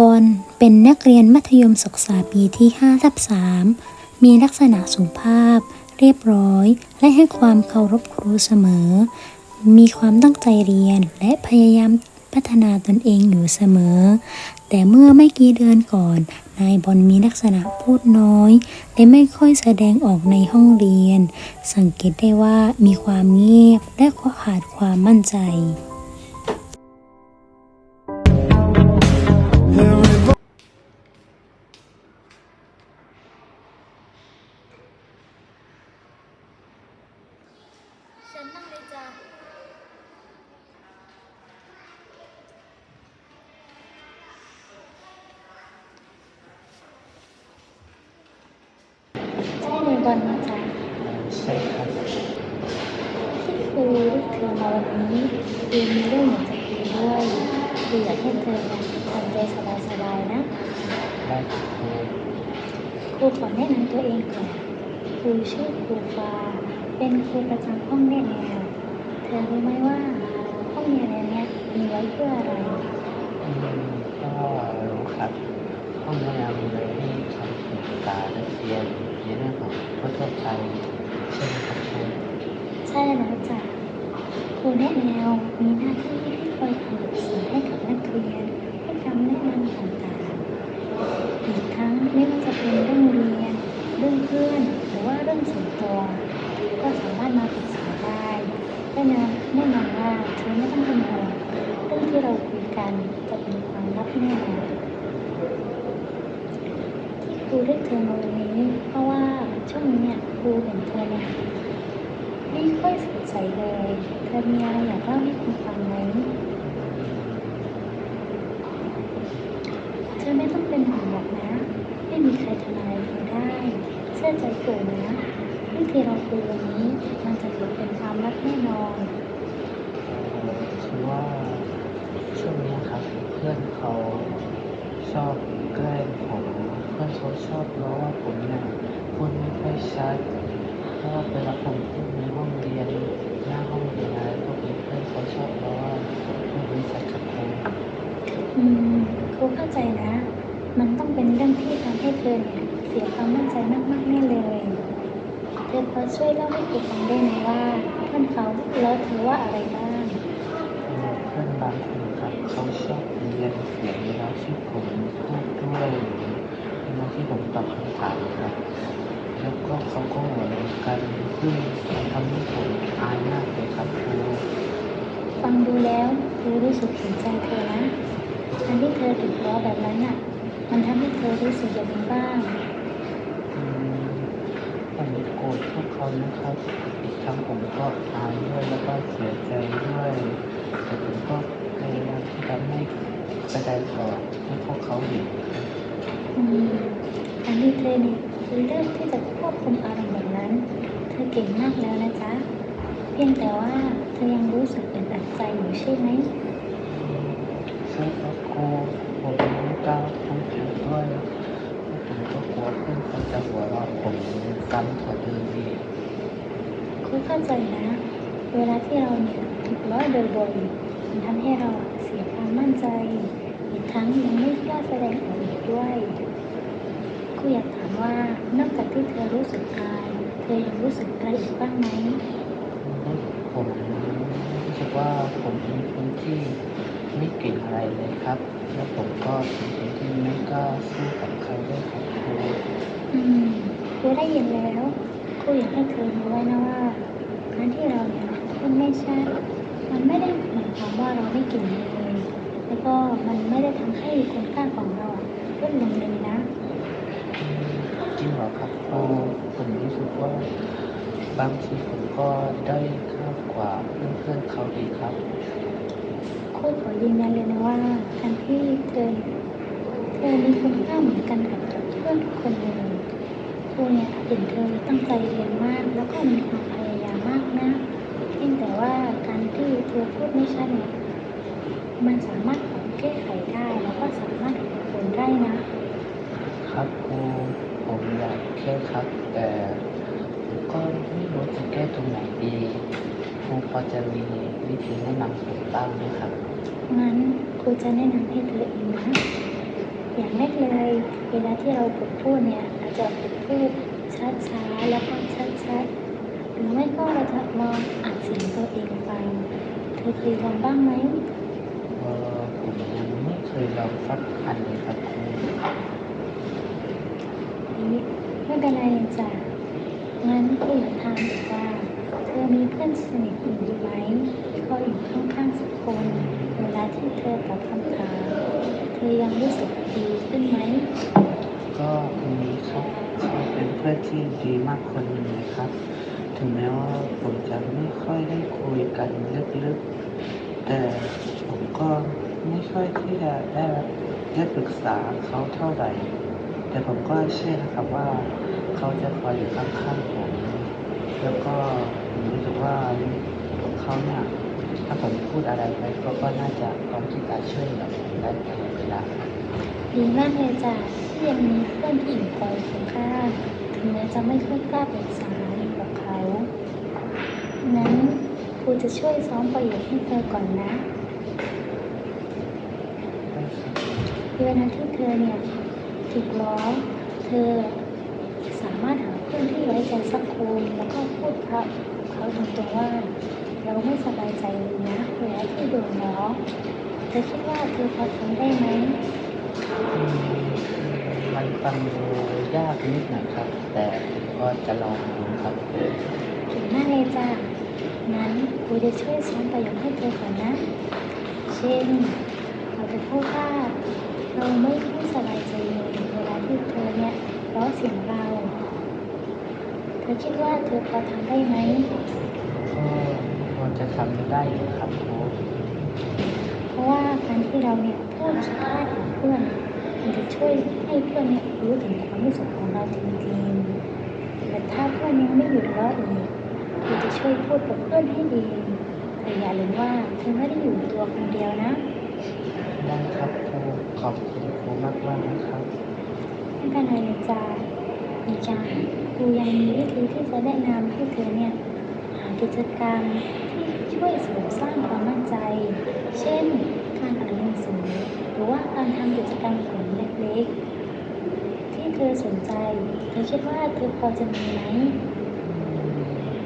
บอลเป็นนักเรียนมัธยมศึกษาปีที่5ทับ3มีลักษณะสุภาพ เรียบร้อย และให้ความเคารพครูเสมอ มีความตั้งใจเรียนและพยายามพัฒนาตนเองอยู่เสมอ แต่เมื่อไม่กี่เดือนก่อน นายบอลมีลักษณะพูดน้อย และไม่ค่อยแสดงออกในห้องเรียน สังเกตได้ว่ามีความเงียบและขาดความมั่นใจ บอลนะจ๊ะใช่ครับที่ครูเรียกเธอมาวันนี้คือมีเรื่องอยากจะคุยด้วยคืออยากให้เธอเนี่ยทำใจสบายๆนะได้ครับครูครูขอแนะนำตัวเองก่อนครูชื่อครูฟ้าเป็นครูประจำห้องแนะแนวเธอรู้ไหมว่าห้องแนะแนวเนี้ยมีไว้เพื่ออะไรอืมก็รู้ครับห้องแนะนำเลยให้คำปรึกษานักเรียนในเรื่องของ ทั่วไปใช่ไหมครับใช่แล้วจ้ะครูแนะแนวมีหน้าที่ที่คอยคำปรึกษาให้กับนักเรียนให้คำแนะนำต่างๆอีกทั้งไม่ว่าจะเป็นเรื่องเรียน เรื่องเพื่อน หรือว่าเรื่องส่วนตัว ก็สามารถมาปรึกษาได้และนะแน่นอนว่าเธอไม่ต้องเป็นห่วงเรื่องที่เราคุยกันจะเป็นความลับแน่นอนที่ครูเรียกเธอมาวันนี้เพราะว่า ช่วงนี้เนี่ยครูเห็นเธอเนี่ยไม่ค่อยสดใสเลย เธอมีอะไรอยากเล่าให้คุณฟังไหมเธอไม่ต้องเป็นห่วงหรอกนะ ไม่มีใครทำอะไรเธอได้ เชื่อใจครูนะเรื่องที่เราคุยวันนี้มันจะถือเป็นความลับแน่นอนคือว่าช่วงนี้ครับเพื่อนเขาชอบแกล้งผมเพื่อนเขาชอบล้อว่าผมเนี่ย พูดไม่ค่อยชัดเพราะว่าเวลาผมพูดในห้องเรียนหน้าห้องเรียนอะไรพวกนี้เพื่อนเขาชอบล้อว่าพูดไม่ชัดครับครูอืมครูเข้าใจนะ มันต้องเป็นเรื่องที่ทำให้เธอเนี่ยเสียความมั่นใจมากๆแน่เลย เธอพอช่วยเล่าให้ครูฟังได้ไหมว่าเพื่อนเขาแล้วเธอว่าอะไรบ้างเพื่อนบางคนครับเขาชอบเรียนเสียงเวลาที่ผมพูดด้วยหรือเวลาที่ผมตอบคำถามครับ แล้วก็เขาก็หัวเราะกันซึ่งทำให้ผมอายมากเลยครับครูฟังดูแล้วครูรู้สึกเห็นใจเธอนะการที่เธอถูกล้อแบบนั้นน่ะ มันทำให้เธอรู้สึกอย่างไรบ้างอืมผมโกรธพวกเขานะครับอีกทั้งผมก็อายด้วยแล้วก็เสียใจด้วยแต่ผมก็พยายามที่จะไม่แสดงออกให้พวกเขาเห็นครับอืมการที่เธอเนี่ยคือ เลือกที่จะควบคุมอารมณ์แบบนั้น เธอเก่งมากแล้วนะจ๊ะ เพียงแต่ว่าเธอยังรู้สึกอึดอัดใจอยู่ใช่ไหมใช่ครับครูผมไม่กล้าพูดถึงด้วยผมก็กลัวเพื่อนเขาจะหัวเราะผมซ้ำกว่าเดิมอีกครูเข้าใจนะ เวลาที่เราเนี่ยถูกล้อบ่อยๆมันทำให้เราเสียความมั่นใจ อีกทั้งยังไม่กล้าแสดงออกอีกด้วย ครูอยากถามว่านอกจากที่เธอรู้สึกอาย เธอยังรู้สึกอะไรอีกบ้างไหมผมรู้สึกว่าผมเป็นคนที่ไม่เก่งอะไรเลยครับ แล้วผมก็เป็นคนที่ไม่กล้าสู้กับใครด้วยครับครูอืมครูได้ยินแล้วครูอยากให้เธอรู้ไว้นะว่าการที่เราเนี่ยพูดไม่ชัดมันไม่ได้หมายความว่าเราไม่เก่งเลย แล้วก็มันไม่ได้ทำให้คุณค่าของเราอะลดลงเลยนะ จริงเหรอครับครูผมรู้สึกว่า บางทีผมก็ได้อยค่ากว่าเพื่อนๆเขาอีกครับ ครูขอยืนยันเลยนะว่าการที่เธอเนี่ยเธอมีคุณค่าเหมือนกันกับเพื่อนทุกคนเลยครูเนี่ยเห็นเธอตั้งใจเรียนมาก แล้วก็มีความพยายามมากนะเพียงแต่ว่าการที่เธอพูดไม่ชัดเนี่ยมันสามารถปรับแก้ไขได้แล้วก็สามารถฝึกฝนได้นะครับครู ผมอยากแค่ครับ แต่ผมก็ไม่รู้แก้ตรงไหนดีครูพอจะมีวิธีแนะนำผมบ้างไหมครับ งั้นครูจะแนะนำให้เธอเองนะ อย่างแรกเลย เวลาที่เราฝึกพูดเนี่ยเราจะฝึกพูดช้าๆแล้วก็ชัดๆหรือไม่ก็เราจะลองอ่านเสียงตัวเองฟังเธอเคยลองบ้างไหมเออผมยังไม่เคยลองสักอันเลยครับครู นี่ไม่เป็นไรจ้ะงั้นครูอยากถามอีกว่าเธอมีเพื่อนสนิทอื่นไหมที่คอยอยู่ข้างๆสักคนเวลาที่เธอตอบคำถามเธอยังรู้สึกดีขึ้นไหมก็มีครับเขาเป็นเพื่อนที่ดีมากคนหนึ่งเลยครับ ถึงแม้ว่าผมจะไม่ค่อยได้คุยกันลึกๆ แต่ผมก็ไม่ค่อยที่จะได้ได้ปรึกษาเขาเท่าไหร่ แต่ผมก็เชื่อนะครับว่าเขาจะคอยอยู่ข้างๆผม แล้วก็ผมรู้สึกว่าเขาเนี่ยถ้าผมพูดอะไรไปก็ก็น่าจะพร้อมที่จะช่วยเหลือผมได้ตลอดเวลาดีมากเลยจ้ะที่ยังมีเพื่อนที่อยู่คอยข้างถึงแม้จะไม่ค่อยกล้าปรึกษากับเขางั้นครูจะช่วยซ้อมประโยคให้เธอก่อนนะได้ครับเวลาที่เธอเนี่ย ถูกล้อ เธอสามารถหาเพื่อนที่ไว้ใจสักคนแล้วก็พูดเขาเขาตรงๆว่า เราไม่สบายใจเลยนะเวลาที่โดนล้อเธอคิดว่าเธอพอทำได้ไหมอืมมันฟังดูยากนิดหน่อยครับ แต่ผมก็จะลองดูครับเก่งมากเลยจ้ะงั้นครูจะช่วยซ้อมประโยคให้เธอก่อนนะ เช่นเราจะพูดว่า เราไม่ค่อยสบายใจเลยเวลาที่เธอเนี่ยล้อเสียงเรา เธอคิดว่าเธอพอทำได้ไหมก็พอจะทำได้อยู่ครับครูเพราะว่าการที่เราเนี่ยพูดสุภาพกับเพื่อนมันจะช่วยให้เพื่อนเนี่ยรู้ถึงความรู้สึกของเราจริงๆแต่ถ้าเพื่อนยังไม่หยุดล้ออีกเราจะช่วยพูดกับเพื่อนให้ดีแต่อย่าลืมว่าเธอไม่ได้อยู่ตัวคนเดียวนะ ได้ครับครูขอบคุณครูมากมากๆนะครับไม่เป็นไรเลยจ้าอีกอย่างครูยังมีวิธีที่จะแนะนำให้เธอเนี่ยหากิจกรรมที่ช่วยเสริมสร้างความมั่นใจ เช่น การอ่านหนังสือหรือว่าการทำกิจกรรมกลุ่มเล็กๆ ที่เธอสนใจเธอคิดว่าเธอพอจะมีไหม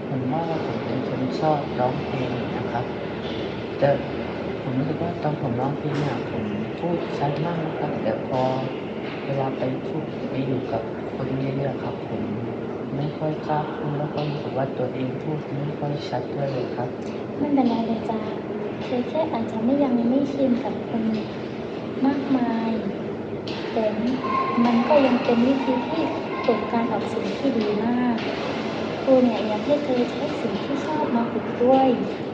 ผมว่าผมเป็นคนชอบร้องเพลงนะครับแต่ผม รู้สึกว่าตอนผมร้องเพลงเนี่ยผมพูดชัดมากนะครับแต่พอเวลาไปพูดไปอยู่กับคนเยอะๆครับ ผมไม่ค่อยกล้าพูดแล้วก็รู้สึกว่าตัวเองพูดไม่ค่อยชัดด้วยเลยครับไม่เป็นไรเลยจ้าเธอแค่อาจจะไม่ยังไม่ชินกับคนมากมายแต่มันก็ยังเป็นวิธีที่ฝึกการออกเสียงที่ดีมาก ครูเนี่ยอยากให้เธอใช้สิ่งที่ชอบมาฝึกด้วย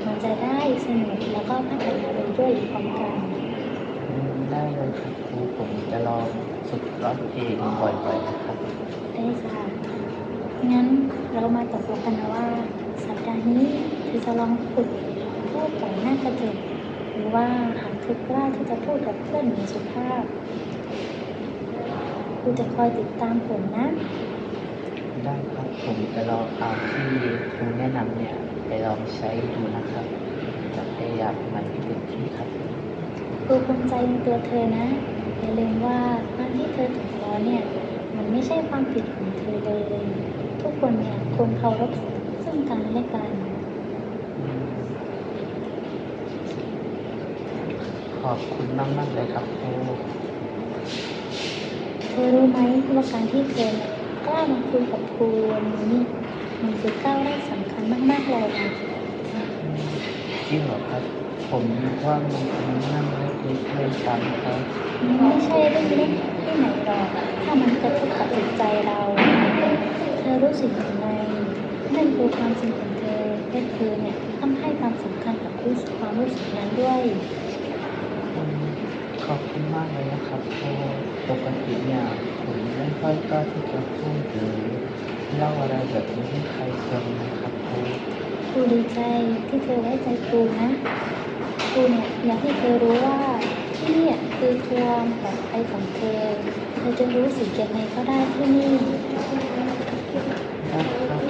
มันจะได้สนุกแล้วก็พัฒนาไปด้วยพร้อมกันอืมได้เลยครับครูผมจะลองฝึกร้องเพลงบ่อยๆนะครับได้จ้ะงั้นเรามาตกลงกันนะว่า สัปดาห์นี้เธอจะลองฝึกพูดต่อหน้ากระจกหรือว่าหากเธอกล้าที่จะพูดกับเพื่อนอย่างสุภาพครูจะคอยติดตามผลนะ ได้ครับ ผมจะลองเอาที่ครูแนะนำเนี่ย ไปลองใช้ดูนะครับจะพยายามมันให้เต็มที่ครับ ครูภูมิใจในตัวเธอนะ อย่าลืมว่าการที่เธอถูกล้อเนี่ย มันไม่ใช่ความผิดของเธอเลย ทุกคนเนี่ยควรเคารพซึ่งกันและกัน ขอบคุณมากมากๆเลยครับครู เธอรู้ไหมว่าการที่เธอเนี่ย กล้ามาคุยกับครูนนี้มันคือก้าวแรกสำคัญมากๆเลยนะจริงเหรอครับ ผมว่ามันเป็นเรื่องเล็กๆเลยซ้ำครับไม่ใช่เรื่องเล็กที่ไหนหรอกถ้ามันกระทบกับจิตใจเรา เธอรู้สึกอย่างไรนั่นคือความจริงของเธอและเธอเนี่ยต้องให้ความสำคัญกับรู้สึกความรู้สึกนั้นด้วยขอบคุณมากเลยนะครับปกติเนี่ย ผมไม่ค่อยกล้าที่จะพูดหรือเล่าอะไรแบบนี้ให้ใครฟังนะครับครูครูดีใจที่เธอไว้ใจครูนะครูเนี่ยอยากให้เธอรู้ว่าที่เนี่ยคือความปลอดภัยของเธอ เธอจะรู้สึกยังไงก็ได้ที่นี่ได้ครับ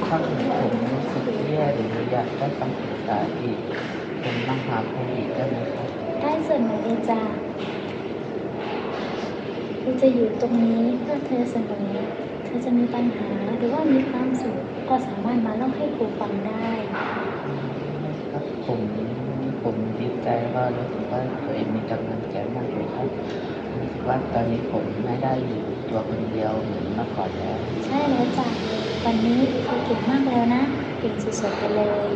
ขถ้าผมรู้สึกแย่หรืออยากได้คำปรึกษาอีกผมต้องหาผมอีกได้ไหมครับได้เสมอเลยจ้ะ ครูจะอยู่ตรงนี้เพื่อเธอเสมอเธอจะมีปัญหาหรือว่ามีความสุขก็สามารถมาเล่าให้ครูฟังได้ครับผมผมดีใจว่ารู้สึกว่าตัวเองมีกำลังใจมากเลยครับรู้สึกว่าตอนนี้ผมไม่ได้อยู่ตัวคนเดียวเหมือนเมื่อก่อนแล้ว ใช่แล้วจ้ะวันนี้เธอเก่งมากแล้วนะเก่งสุดๆไปเลย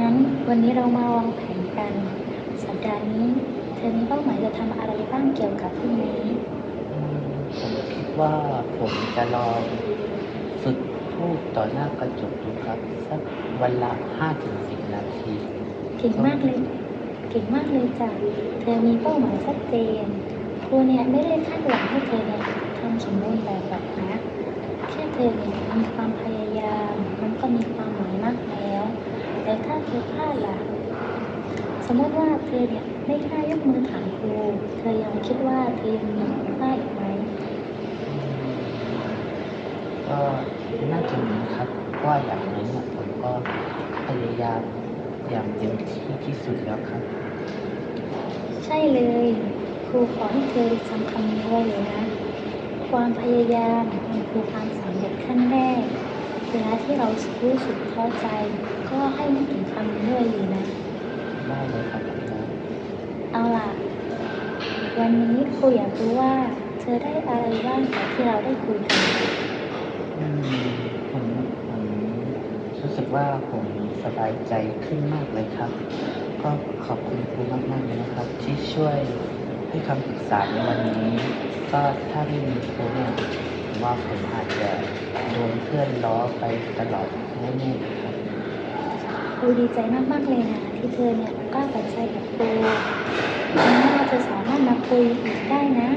งั้นวันนี้เรามาวางแผนกัน สัปดาห์นี้เธอมีเป้าหมายจะทำอะไรบ้างเกี่ยวกับพรุ่งนี้อืมผมคิดว่าผมจะลองฝึกพูดต่อหน้ากระจกดูครับสักวันละห้าถึงสิบนาทีเก่งมากเลยเก่งมากเลยจ้ะเธอมีเป้าหมายชัดเจนครูเนี่ยไม่ได้คาดหวังให้เธอเนี่ยทำสมบูรณ์แบบหรอกนะแค่เธอเนี่ยมีความพยายาม มันก็มีความหมายมากแล้ว แต่ถ้าเธอพลาดล่ะ สมมติว่าเธอเนี่ย ไม่กล้ายกมือถามครูเธอยังคิดว่าเธอยังมีคุณค่าอีกไหมก็น่าจะมีครับเพราะว่าอย่างนั้นเนี่ยผมก็พยายามอย่างเต็มที่ที่สุดแล้วครับ ใช่เลย ครูขอให้เธอจำคำนี้ไว้เลยนะ ความพยายามมันคือความสำเร็จขั้นแรกเวลาที่เรารู้สึกท้อใจ ก็ให้นึกถึงคำนี้ไว้เลยนะได้เลยครับอาจารย์ เอาล่ะ วันนี้ครูอยากรู้ว่า เธอได้อะไรบ้างจากที่เราได้คุยกันอืมผมผมรู้สึกว่าผมสบายใจขึ้นมากเลยครับ ก็ขอบคุณครูมากๆเลยนะครับ ที่ช่วยให้คำปรึกษาในวันนี้ ก็ถ้าไม่มีครูเนี่ยผมว่าผมอาจจะโดนเพื่อนล้อไปตลอดแน่ๆ รับครูดีใจมากๆเลยนะที่เธอเนี่ยกล้าเปิดใจกับครูครั้งหน้าเธอสามารถมาคุยอีกได้นะ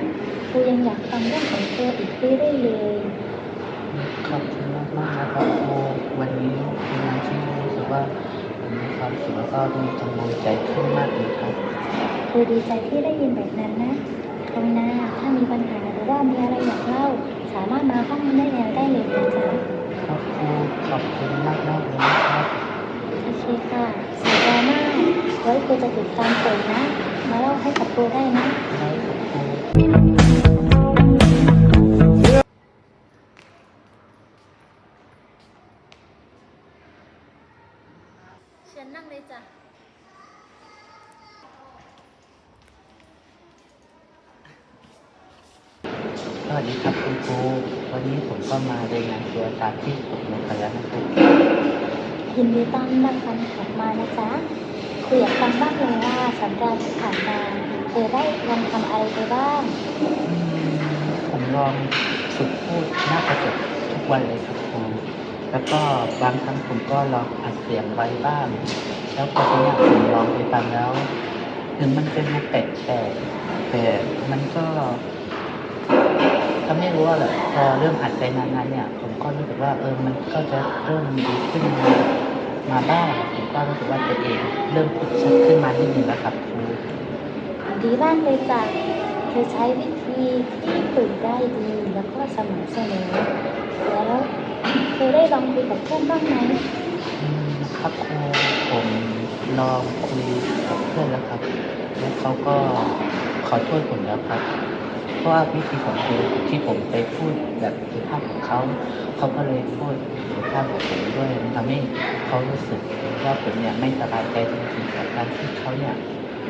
ครูยังอยากฟังเรื่องของเธออีกเรื่อยๆเลยขอบคุณมากมากๆนะครับครูวันนี้เป็นวันที่รู้สึกว่าผมมีความสุขแล้วก็มีกำลังใจขึ้นมากเลยครับครูดีใจที่ได้ยินแบบนั้นนะครั้งหน้าถ้ามีปัญหาหรือว่ามีอะไรอยากเล่าสามารถมาห้องได้แล้วได้เลยนะจ๊ะครับครูขอบคุณมากมากๆเลยนะครับโอ เคค่ะสัญญาหน้าไว้ครูจะติดตามผลนะ มาเล่าให้กับครูได้นะได้ครับครูเชิญนั่งเลยจ้ะ สวัสดีครับคุณครูวันนี้ผมก็มารายงานตัวตามที่ตกลงกันแล้วนะครับ ยินดีต้อนรับการกลับมานะจ๊ะครูอยากฟังบ้างเลยว่าสัปดาห์ที่ผ่านมาเธอได้ลองทำอะไรไปบ้าง ผมลองฝึกพูดหน้ากระจกทุกวันเลยครับครูแล้วก็บางครั้งผมก็ลองอัดเสียงไว้บ้าง แล้วพอทีเนี้ยผมลองไปฟังแล้วถึงมันจะดูแปลกๆแต่มันก็ทำให้รู้ว่าแบบพอเริ่มอัดไปนานๆเนี่ย ผมก็รู้สึกว่าเออมันก็จะเริ่มดีขึ้น มามาบ้างผมก็รู้สึกว่าตัวเองเริ่มพูดชัดขึ้นมานิดนึงแล้วครับครูดีมากเลยจ้ะเธอใช้วิธีที่ฝึกได้ดีแล้วก็สม่ำเสมอแล้วเธอได้ลองคุยกับเพื่อนบ้างไหมอืมครับครูผมลองคุยกับเพื่อนแล้วครับ แล้วเขาก็ขอโทษผมแล้วครับเพ ราะว่าวิธีของครูที่ผมไปพูดแบบสุภาพของเขา เขาก็เลยพูดสุภาพกับผมด้วยมันทำให้เขารู้สึกว่าผมเนี่ยไม่สบายใจจริงๆกับการที่เขาเนี่ย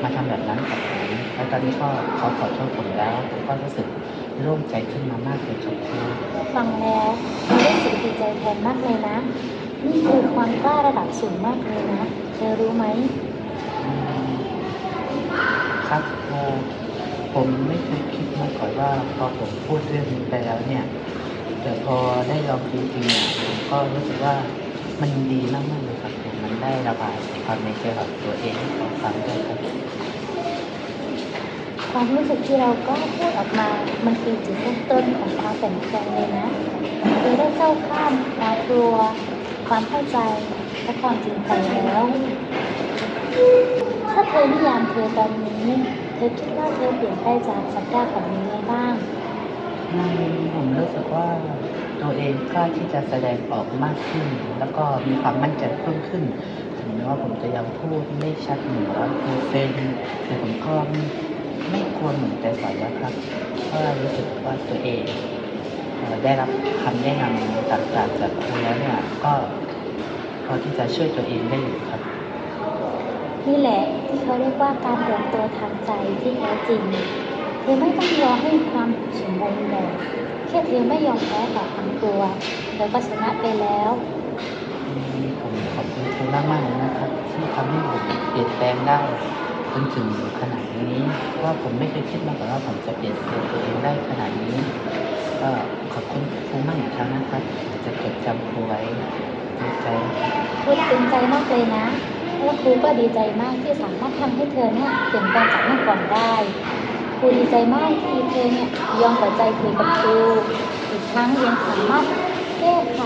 มาทำแบบนั้นกับผมแล้วตอนนี้ก็เขาขอโทษผมแล้วผมก็รู้สึกโล่งใจขึ้นมามากเลยครับฟังแล้วรู้สึกดีใจแทนมากเลยนะ นี่คือความกล้าระดับสูงมากเลยนะเธอรู้ไหมอืมครับครู ผมไม่เคยคิดมาก่อนว่าพอผมพูดเรื่องนี้ไปแล้วเนี่ย แต่พอได้ลองจริงๆเนี่ยผมก็รู้สึกว่ามันดีมากๆเลยครับผมมันได้ระบายความในใจของตัวเองให้เขาฟังด้วยครับความรู้สึกที่เรากล้าพูดออกมา มันคือจุดเริ่มต้นของความเปลี่ยนแปลงเลยนะเธอได้เข้าข้ามความกลัว ความเข้าใจ และความจริงใจแล้ว ถ้าเธอนิยามเธอตอนนี้ อคิดว่าเธอเปลี่ยนไปจากสัปดาห์ก่อนนี้ไงบ้างอืมผมรู้สึกว่าตัวเองกล้าที่จะแสดงออกมากขึ้น แล้วก็มีความมั่นใจเพิ่มขึ้น ถึงแม้ว่าผมจะยังพูดไม่ชัดหนึ่งร้อยเปอร์เซ็นต์แต่ผมก็ไม่ควรหนุนใจฝันแล้วครับเพราะรู้สึกว่าตัวเองได้รับคำแนะนำต่างๆจากครูแล้วเนี่ยก็พอที่จะช่วยตัวเองได้อยู่ครับ นี่แหละที่เขาเรียกว่าการเติบโตทางใจที่แท้จริง เธอไม่ต้องรอให้ความสมบูรณ์แบบแค่เธอไม่ยอมแพ้ต่อความกลัวเธอก็ชนะไปแล้วผมขอบคุณครูมากมากๆเลยนะครับ ที่ทำให้ผมเปลี่ยนแปลงได้จนถึงขนาดนี้เพราะว่าผมไม่เคยคิดมาก่อนว่าผมจะเปลี่ยนแปลงตัวเองได้ขนาดนี้ก็ขอบคุณครูมากอีกครั้งนะครับจะจดจำครูไว้ในใจนะครับพูดตึงใจมากเลยนะ แล้วครูก็ดีใจมากที่สามารถทำให้เธอเนี่ยเปลี่ยนแปลงจากเมื่อก่อนได้ ครูดีใจมากที่เธอเนี่ยยอมเปิดใจคุยกับครูอีกทั้งยังสามารถแก้ไข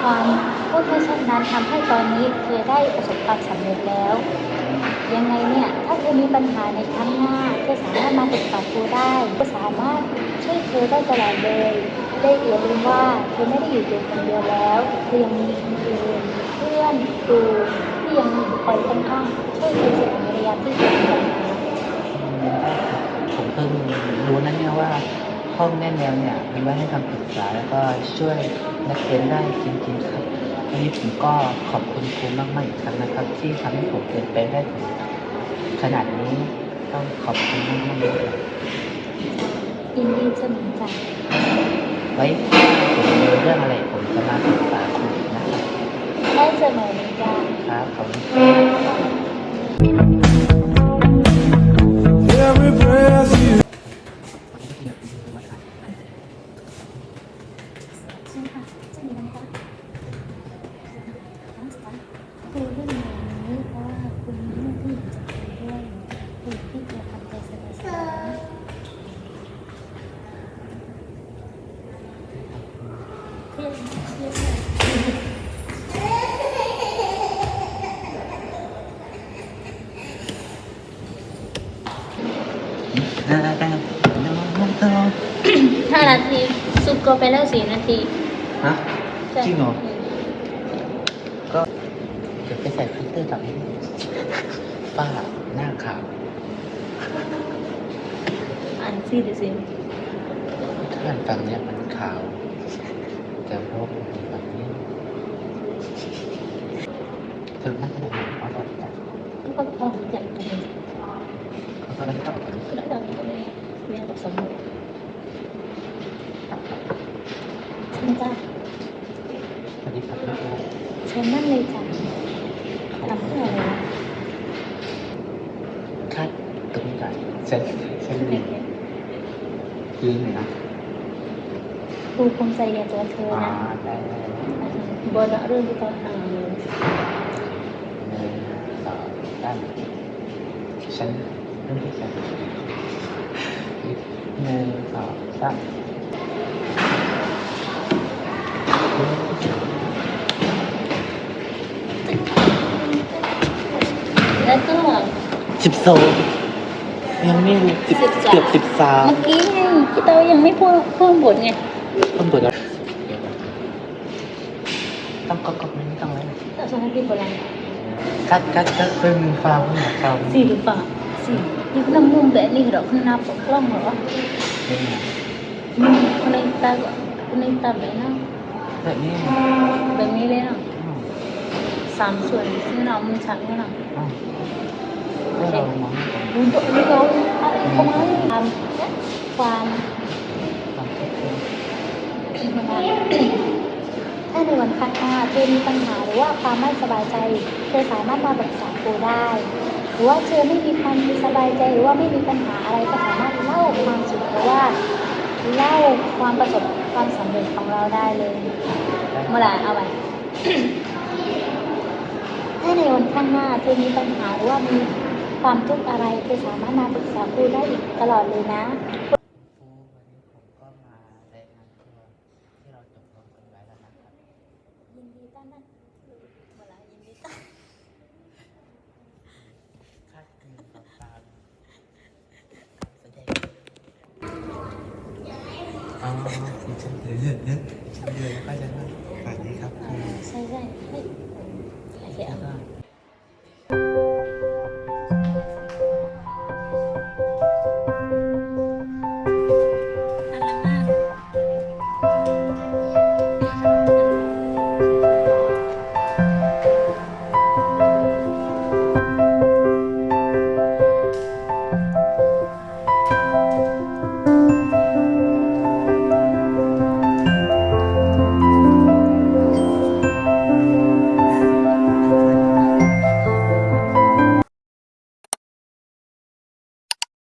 ความพูดไม่เช่นนั้นทำให้ตอนนี้เธอได้ประสบความสำเร็จแล้ว ยังไงเนี่ยถ้าเธอมีปัญหาในครั้งหน้าเธอสามารถมาปรึกษาครูได้ก็สามารถช่วยเธอได้ตลอดเลยได้อย่าลืมว่าเธอไม่ได้อยู่เพียงคนเดียวแล้วเธอยังมีคนอื่นเพื่อนครู ยังคอยข้างๆช่วยเธอเสมอในระยะที่เธอมีปัญหาผมเพิ่งรู้นะเนี่ยว่าห้องแน่แนวเนี่ยมีไว้ให้คำปรึกษาแล้วก็ช่วยนักเรียนได้จริงๆครับวันนี้ผมก็ขอบคุณครูมากๆอีกครั้งนะครับ ที่ทำให้ผมเปลี่ยนแปลงได้ถึงขนาดนี้ต้องขอบคุณมากๆเลยครับยินดีเสมอจ้ะไว้ผมมีเรื่องอะไรผมจะมาปรึกษาครูอีกนะครับได้เสมอเลยจ้ะ ครับขอบคุณ Every breath you. ห้านาทีซุปก็ไปแล้วสี่นาทีฮะใช่จริงเหรอ ก็เดี๋ยวไปใส่ฟิลเตอร์กับนี้ฝ้าหน้าขาวอ่านซีดิสิถ้าอ่านฝั่งเนี้ยมันขาว แต่เพราะว่าผมฝั่งนี้ถึงนั่นก็ได้เอาแบบนี้ก็พออยากจะเป็นเขาก็ได้เข้ากัน ก็ได้ดังก็ได้เรียนกับสมุดเชิญจ้า สวัสดีครับพี่โอ๊ค เชิญนั่นเลยจ้ะทำเพื่ออะไรนะคาดตรงไหนเส้นเส้นดียืนหน่อยนะครูภูมิใจในตัวเธอนะได้ได้ได้บนเรื่องที่ต้องอ่านเลยหนึ่งสองสามฉันเริ่มที่ฉันหนึ่งสองสาม สิบสองยังไม่รู้สิบสิบสามเกือบสิบสามเมื่อกี้ไงพี่เต้ายังไม่พูดพูดบทไงต้องตัวจแล้วต้องก็ก็ไม่ต้องแล้วแต่สุดท้ายพี่บอกอะไรกัดกัดกัดเป็นฟาร์มหรือฟาร์มสี่หรือเปล่าสี่นี่ก็ต้องมุ่งแบบนี้เหรอข้างหน้าปกกล้องเหรอเป็นไงอืมคนในตาก็คนในตาแบบนั้นแบบนี้แบบนี้เลยเนาะอ้าวสามส่วนที่เรามือฉักเนี่ยเนาะ อ้าวให้เรามองให้ตรง untuk beliau hari kemarin um, ความความคิดเห็นถ้าในวันข้างหน้าเธอมีปัญหาหรือว่าความไม่สบายใจ เธอสามารถมาปรึกษาครูได้ หรือว่าเธอไม่มีความสบายใจหรือว่าไม่มีปัญหาอะไรก็สามารถเล่าความสุขหรือว่าเล่าความประสบความสำเร็จของเราได้เลยเมื่อไหร่เอาไว้ถ้าในวันข้างหน้าเธอมีปัญหาหรือว่ามี ความทุกข์อะไรเธอสามารถมาปรึกษาครูได้อีกตลอดเลยนะครูวันนี้ผมก็มารายวเราตกลงกันไว้แล้วนะครับยินดีต้อนรับเวลายินดีต้อนคาดคืนกับตามแสดงสวัสดีครับครูใช่ใช่โอเคเอา